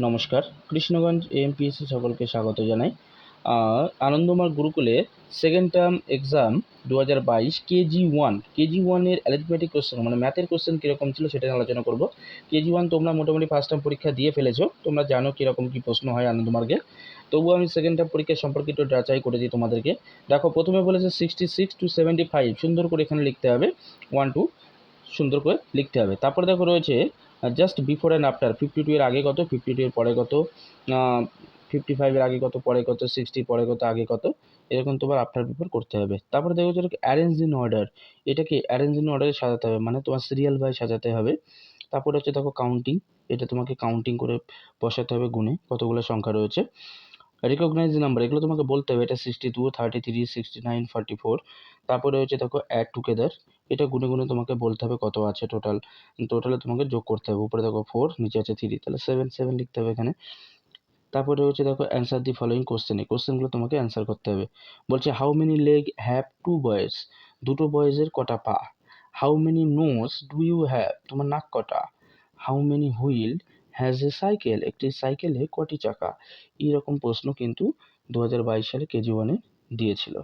নমস্কার। কৃষ্ণগঞ্জ এএমপিএসসি সকলকে স্বাগত জানাই। আনন্দমার গুরুকুলে সেকেন্ড টার্ম এক্সাম দু হাজার বাইশ কেজি ওয়ান কেজি ওয়ানের অ্যারিথমেটিক কোশ্চেন মানে ম্যাথের কোশ্চেন কীরকম ছিল সেটা নিয়ে আলোচনা করব। কেজি ওয়ান তোমরা মোটামুটি ফার্স্ট টার্ম পরীক্ষা দিয়ে ফেলেছো, তোমরা জানো কীরকম কী প্রশ্ন হয় আনন্দমার্গে। তবুও আমি সেকেন্ড টার্ম পরীক্ষা সম্পর্কে একটু যাচাই করে দিই তোমাদেরকে। দেখো, প্রথমে বলেছে sixty six to seventy five সুন্দর করে এখানে লিখতে হবে। ওয়ান টু সুন্দর করে লিখতে হবে। তারপরে দেখো রয়েছে just before and after fifty two এর আগে কত ফিফটি টু এর পরে কত ফিফটি ফাইভের আগে কত, পরে কত সিক্সটি পরে কত, আগে কত, এরকম তোমার আফটার বিফোর করতে হবে। তারপরে দেখো যেটা অ্যারেঞ্জ ইন অর্ডার এটাকে অ্যারেঞ্জ ইন অর্ডারে সাজাতে হবে মানে তোমার সিরিয়াল বাই সাজাতে হবে। তারপরে হচ্ছে দেখো কাউন্টিং এটা তোমাকে কাউন্টিং করে বসাতে হবে গুণে, কতগুলো সংখ্যা রয়েছে। রিকগনাইজ নাম্বার এগুলো তোমাকে বলতে হবে। এটা sixty two thirty three sixty nine forty four তারপরে হচ্ছে দেখো অ্যাড টুগেদার এটা গুনে গুনে তোমাকে বলতে হবে কত আছে টোটাল টোটালে তোমাকে যোগ করতে হবে। উপরে দেখো ফোর নিচে আছে থ্রি তাহলে সেভেন সেভেন লিখতে হবে এখানে। তারপরে হচ্ছে দেখো অ্যান্সার দি ফলোয়িং কোশ্চেন এই কোশ্চেনগুলো তোমাকে অ্যান্সার করতে হবে। বলছে how many leg have two boys দুটো বয়েজের কটা পা? How many nose do you have তোমার নাক কটা? How many wheel has a cycle একটি সাইকেলে কটি চাকা? এইরকম প্রশ্ন কিন্তু দু হাজার বাইশ সালে কেজি ওয়ানে দিয়েছিল।